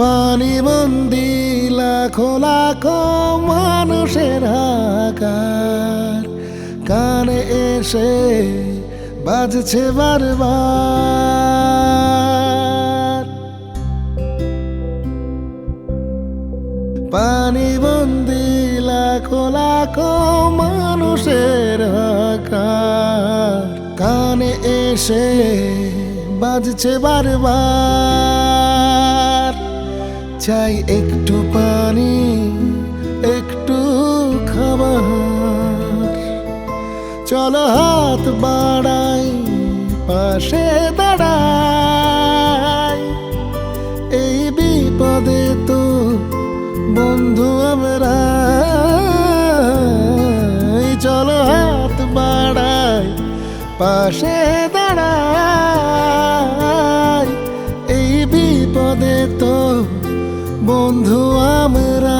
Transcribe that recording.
পানি বন্দি লাখো লাখো মানুষের হাকার কানে এসে বাজছে বারবার। পানি বন্দি লাখো লাখো মানুষের হাকার কানে এসে বাজছে বারবার। চাই একটু পানি, একটু খাবার। চলো হাত বাড়াই, পাশে দাঁড়াই। এই বিপদে তো বন্ধু আমরা। চলো হাত বাড়াই, পাশে দাঁড়াই। বন্ধু আমরা